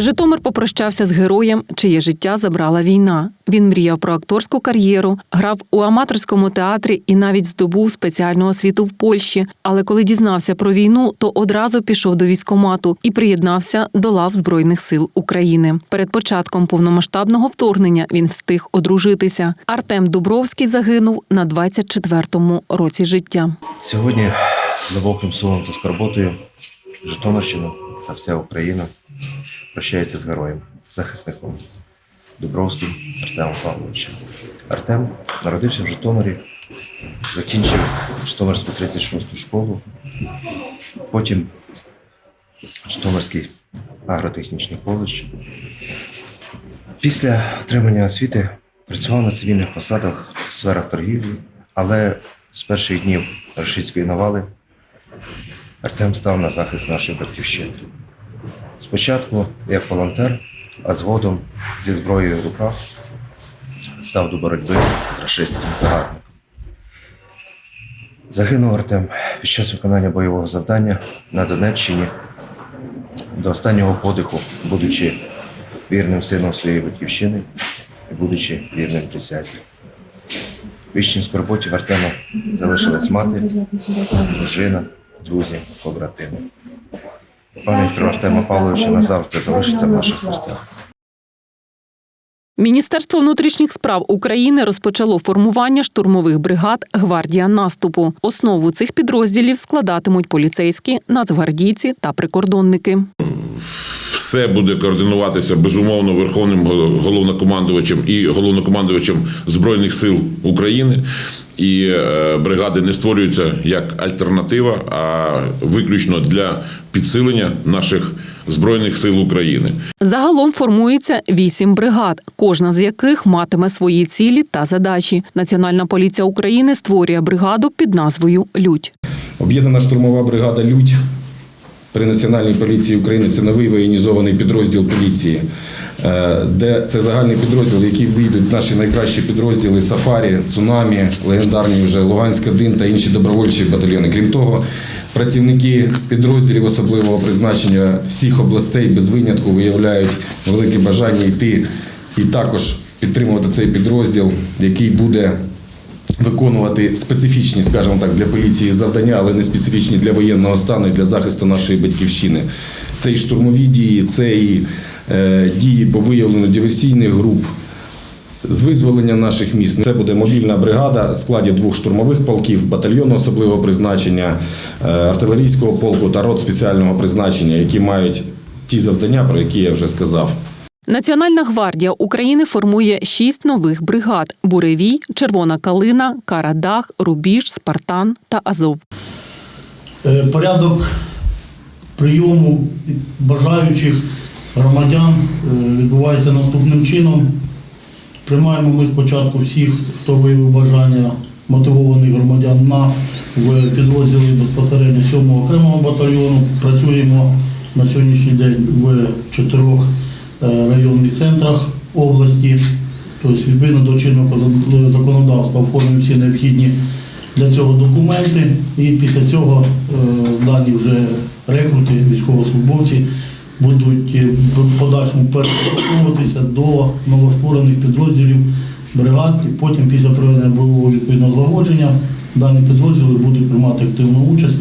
Житомир попрощався з героєм, чиє життя забрала війна. Він мріяв про акторську кар'єру, грав у аматорському театрі і навіть здобув спеціальну освіту в Польщі. Але коли дізнався про війну, то одразу пішов до військкомату і приєднався до лав Збройних сил України. Перед початком повномасштабного вторгнення він встиг одружитися. Артем Дубровський загинув на 24-му році життя. Сьогодні глибоким сумом та скорботою Житомирщина та вся Україна прощається з героєм, захисником Дубровським Артемом Павловичем. Артем народився в Житомирі, закінчив Житомирську 36-ту школу, потім Житомирський агротехнічний коледж. Після отримання освіти працював на цивільних посадах в сферах торгівлі, але з перших днів рашистської навали Артем став на захист нашої батьківщини. Спочатку як волонтер, а згодом зі зброєю в руках став до боротьби з рашистським загарбником. Загинув Артем під час виконання бойового завдання на Донеччині до останнього подиху, будучи вірним сином своєї батьківщини і будучи вірним присязі. В вічній скорботі в Артема залишилась мати, дружина, друзі, побратими. Пам'ять про Артема Павловича назавжди залишиться в наших серцях. Міністерство внутрішніх справ України розпочало формування штурмових бригад Гвардія наступу. Основу цих підрозділів складатимуть поліцейські, нацгвардійці та прикордонники. Все буде координуватися безумовно верховним головнокомандувачем і головнокомандувачем збройних сил України. І е, бригади не створюються як альтернатива, а виключно для підсилення наших збройних сил України. Загалом формується вісім бригад, кожна з яких матиме свої цілі та задачі. Національна поліція України створює бригаду під назвою Людь. Об'єднана штурмова бригада Людь при Національній поліції України це новий воєнізований підрозділ поліції, е, де це загальний підрозділ, в який вийдуть наші найкращі підрозділи Сафарі, Цунамі, легендарні вже Луганська Дин та інші добровольчі батальйони. Крім того, працівники підрозділів особливого призначення всіх областей без винятку виявляють велике бажання йти і також підтримувати цей підрозділ, який буде виконувати специфічні, скажімо так, для поліції завдання, але не специфічні для воєнного стану і для захисту нашої батьківщини. Це і штурмові дії, це і е, дії по виявленню диверсійних груп. З визволення наших міст це буде мобільна бригада в складі двох штурмових полків, батальйону особливого призначення, е, артилерійського полку та рот спеціального призначення, які мають ті завдання, про які я вже сказав. Національна гвардія України формує шість нових бригад: Буревій, Червона Калина, Карадах, Рубіж, Спартан та Азов. Е, Порядок прийому бажаючих громадян е, відбувається наступним чином. Приймаємо ми спочатку всіх, хто виявив бажання мотивованих громадян на в підрозділи безпосередньо 7-го окремого батальйону. Працюємо на сьогоднішній день в чотирьох районних центрах області. Тобто, відповідно до чинного законодавства оформлюємо всі необхідні для цього документи. І після цього е, дані вже рекрути, військовослужбовці будуть е, в подальшому переформуватися до новостворених підрозділів бригад, і потім після проведення бойового відповідного злагодження дані підрозділи будуть приймати активну участь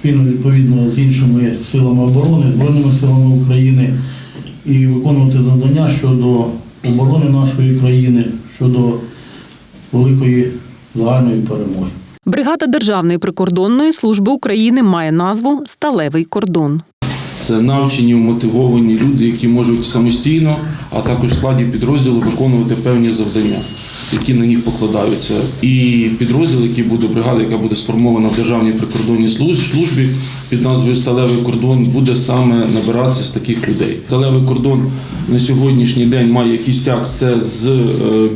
спільно відповідно з іншими силами оборони, Збройними силами України і виконувати завдання щодо оборони нашої країни, щодо великої загальної перемоги. Бригада Державної прикордонної служби України має назву Сталевий кордон. Це навчені, вмотивовані люди, які можуть самостійно, а також в складі підрозділу виконувати певні завдання, які на них покладаються. І підрозділ, який буде бригада, яка буде сформована в державній прикордонній служ- службі під назвою Сталевий кордон, буде саме набиратися з таких людей. Сталевий кордон на сьогоднішній день має кістяк це з е,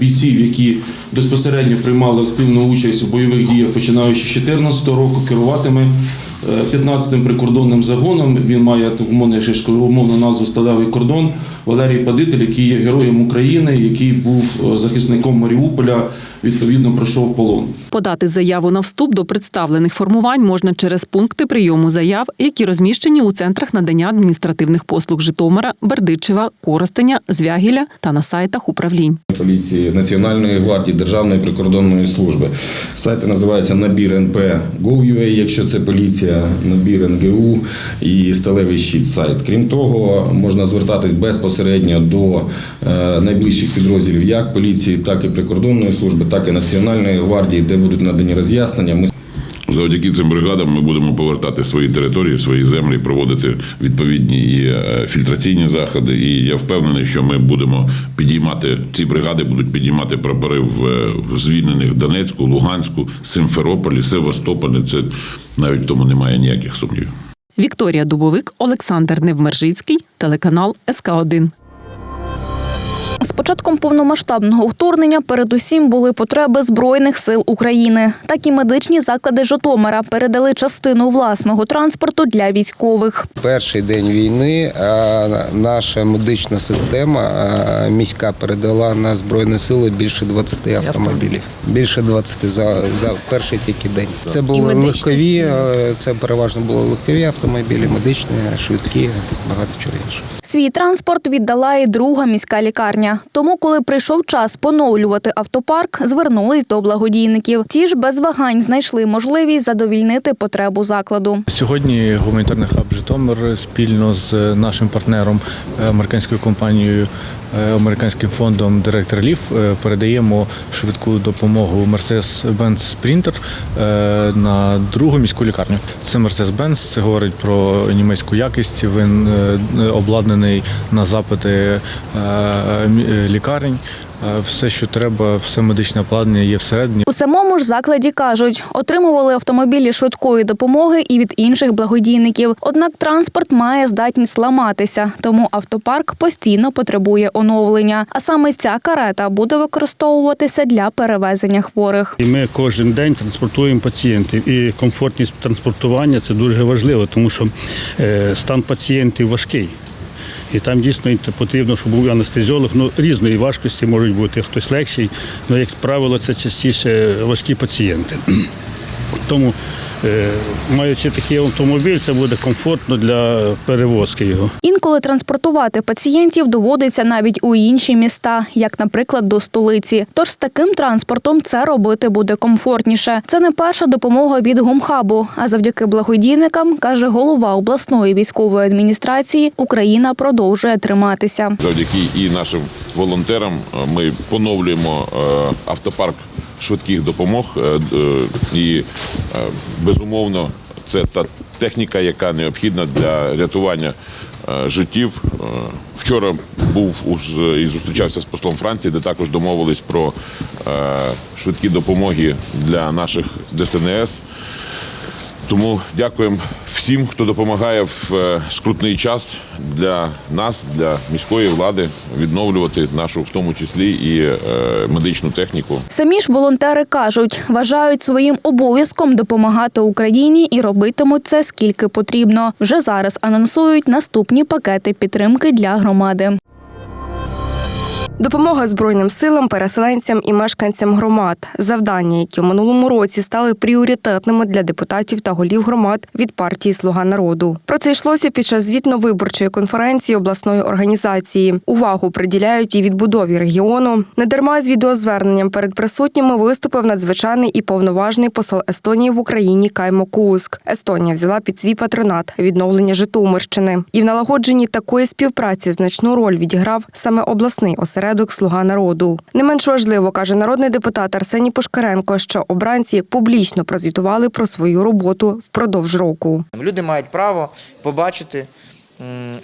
бійців, які безпосередньо приймали активну участь в бойових діях, починаючи з 2014 року, керуватиме 15-м прикордонним загоном. Він має умовну назву Сталевий кордон. Валерій Падитель, який є героєм України, який був е, захисником Маріуполя, відповідно пройшов полон. Подати заяву на вступ до представлених формувань можна через пункти прийому заяв, які розміщені у центрах надання адміністративних послуг Житомира, Бердичева, Коростеня, Звягіля та на сайтах управлінь. поліції, Національної гвардії, Державної прикордонної служби. Сайти називаються набір НП.gov.ua, якщо це поліція, набір НГУ і сталевий щит сайт. Крім того, можна звертатись безпосередньо до е, найближчих підрозділів як поліції, так і прикордонної служби, так і Національної гвардії, де будуть надані роз'яснення. Ми Завдяки цим бригадам ми будемо повертати свої території, свої землі, проводити відповідні і е, фільтраційні заходи. І я впевнений, що ми будемо підіймати ці бригади, будуть підіймати прапори в е, звільнених Донецьку, Луганську, Симферополі, Севастополі. Це навіть тому немає ніяких сумнівів. Вікторія Дубовик, Олександр Невмержицький, телеканал СК 1 З початком повномасштабного вторгнення передусім були потреби Збройних сил України. Так і медичні заклади Житомира передали частину власного транспорту для військових. Перший день війни наша медична система міська передала на збройні сили більше 20 автомобілів. Більше 20 за, за перший тільки день. Це були легкові, це переважно були легкові автомобілі, медичні, швидкі, багато чого іншого. Свій транспорт віддала і друга міська лікарня. Тому, коли прийшов час поновлювати автопарк, звернулись до благодійників. Ті ж без вагань знайшли можливість задовільнити потребу закладу. Сьогодні гуманітарний хаб Житомир спільно з нашим партнером е, американською компанією, американським фондом директор Relief е, передаємо швидку допомогу Mercedes-Benz Sprinter е, на другу міську лікарню. Це Mercedes-Benz, це говорить про німецьку якість. Він е, обладнаний на запити е, е, лікарень. Е, Все, що треба, все медичне обладнання є всередині. У самому ж закладі кажуть, отримували автомобілі швидкої допомоги і від інших благодійників. Однак транспорт має здатність ламатися, тому автопарк постійно потребує оновлення. А саме ця карета буде використовуватися для перевезення хворих. І ми кожен день транспортуємо пацієнтів. І комфортність транспортування це дуже важливо, тому що е, стан пацієнтів важкий. І там дійсно потрібно, щоб був анестезіолог. Ну, різної важкості можуть бути, хтось легший, але, як правило, це частіше важкі пацієнти. Тому, маючи такий автомобіль, це буде комфортно для перевозки його. Інколи транспортувати пацієнтів доводиться навіть у інші міста, як, наприклад, до столиці. Тож з таким транспортом це робити буде комфортніше. Це не перша допомога від гумхабу. А завдяки благодійникам, каже голова обласної військової адміністрації, Україна продовжує триматися. Завдяки і нашим волонтерам е, ми поновлюємо е, автопарк швидких допомог. е, е, І е, безумовно, це та техніка, яка необхідна для рятування життів. Вчора був і зустрічався з послом Франції, де також домовились про швидкі допомоги для наших ДСНС. Тому дякуємо всім, хто допомагає в е, скрутний час для нас, для міської влади, відновлювати нашу, в тому числі і е, медичну техніку. Самі ж волонтери кажуть, вважають своїм обов'язком допомагати Україні і робитимуть це скільки потрібно. Вже зараз анонсують наступні пакети підтримки для громади. Допомога Збройним силам, переселенцям і мешканцям громад завдання, які у минулому році стали пріоритетними для депутатів та голів громад від партії Слуга народу. Про це йшлося під час звітно-виборчої конференції обласної організації. Увагу приділяють і відбудові регіону. Недарма з відеозверненням перед присутніми виступив надзвичайний і повноважний посол Естонії в Україні Каймо Куск. Естонія взяла під свій патронат відновлення Житомирщини. І в налагодженні такої співпраці значну роль відіграв саме обласний осередок Слуга народу. Не менш важливо, каже народний депутат Арсеній Пушкаренко, що обранці публічно прозвітували про свою роботу впродовж року. Люди мають право побачити,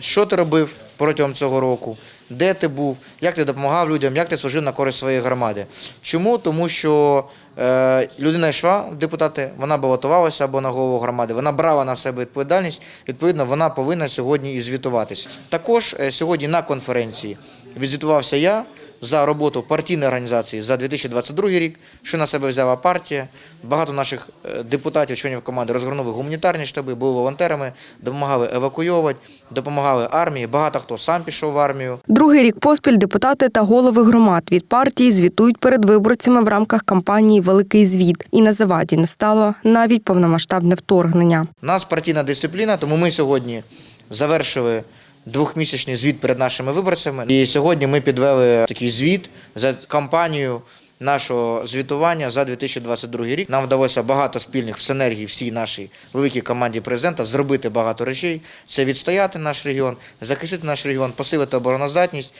що ти робив протягом цього року, де ти був, як ти допомагав людям, як ти служив на користь своєї громади. Чому? Тому що е, людина йшла депутати, вона балотувалася або на голову громади, вона брала на себе відповідальність, відповідно, вона повинна сьогодні і звітуватися. Також е, сьогодні на конференції відзвітувався я за роботу партійної організації за 2022 рік, що на себе взяла партія. Багато наших е, депутатів, членів команди розгорнули гуманітарні штаби, були волонтерами, допомагали евакуйовувати, допомагали армії. Багато хто сам пішов в армію. Другий рік поспіль депутати та голови громад від партії звітують перед виборцями в рамках кампанії Великий звіт. І на заваді не стало навіть повномасштабне вторгнення. У нас партійна дисципліна, тому ми сьогодні завершили двохмісячний звіт перед нашими виборцями. І сьогодні ми підвели такий звіт за кампанію нашого звітування за 2022 рік. Нам вдалося багато спільних в синергії всій нашій великій команді президента зробити багато речей. Це відстояти наш регіон, захистити наш регіон, посилити обороноздатність.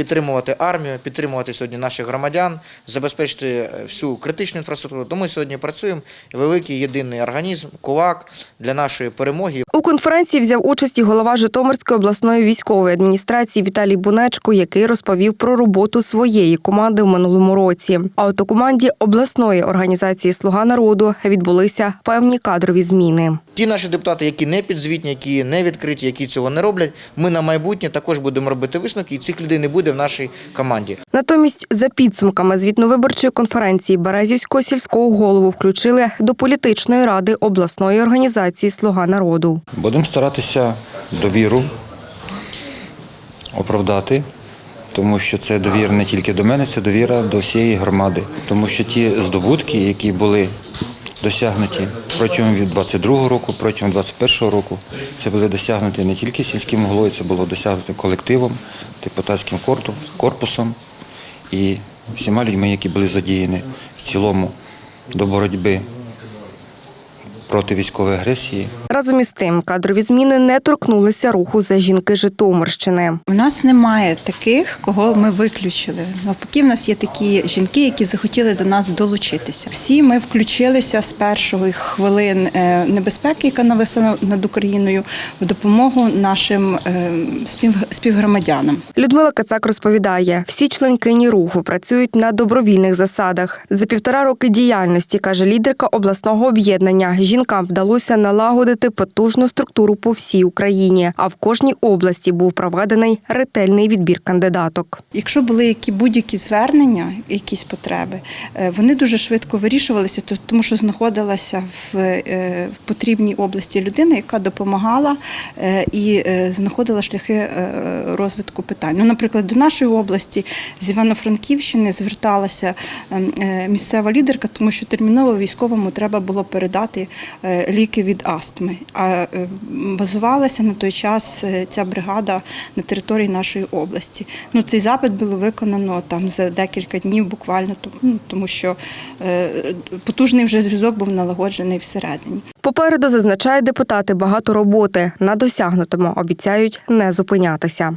Підтримувати армію, підтримувати сьогодні наших громадян, забезпечити е, всю критичну інфраструктуру. Тому ми сьогодні працюємо. Великий єдиний організм, кулак для нашої перемоги. У конференції взяв участь і голова Житомирської обласної військової адміністрації Віталій Бунечко, який розповів про роботу своєї команди в минулому році. А от у команді обласної організації Слуга народу відбулися певні кадрові зміни. Ті наші депутати, які не підзвітні, які не відкриті, які цього не роблять, ми на майбутнє також будемо робити висновки, і цих людей не буде в нашій команді. Натомість, за підсумками звітно-виборчої конференції Березівського сільського голову включили до політичної ради обласної організації Слуга народу. Будемо старатися довіру оправдати, тому що це довіра не тільки до мене, це довіра до всієї громади. Тому що ті здобутки, які були досягнуті протягом від 22 року, протягом 21 року, це були досягнуті не тільки сільським головою, це було досягнуто колективом, депутатським корпусом і всіма людьми, які були задіяні в цілому до боротьби проти військової агресії. Разом із тим, кадрові зміни не торкнулися руху за жінки Житомирщини. У нас немає таких, кого ми виключили. Навпаки, в нас є такі жінки, які захотіли до нас долучитися. Всі ми включилися з перших хвилин е, небезпеки, яка нависла над Україною, в допомогу нашим е, співгромадянам. Людмила Кацак розповідає, всі членкині руху працюють на добровільних засадах. За півтора роки діяльності, каже лідерка обласного об'єднання, жінкам вдалося налагодити потужну структуру по всій Україні. А в кожній області був проведений ретельний відбір кандидаток. Якщо були які будь-які звернення, якісь потреби, е, вони дуже швидко вирішувалися, тому що знаходилася в е, потрібній області людина, яка допомагала е, і знаходила шляхи розвитку питань. Ну, наприклад, до нашої області з Івано-Франківщини зверталася ем, місцева лідерка, тому що терміново військовому треба було передати ліки від астми. А е, базувалася на той час е, ця бригада на території нашої області. Ну, цей запит було виконано там за декілька днів, буквально тому- ну, тому що е, потужний вже зв'язок був налагоджений всередині. Попереду зазначають депутати багато роботи. На досягнутому обіцяють не зупинятися.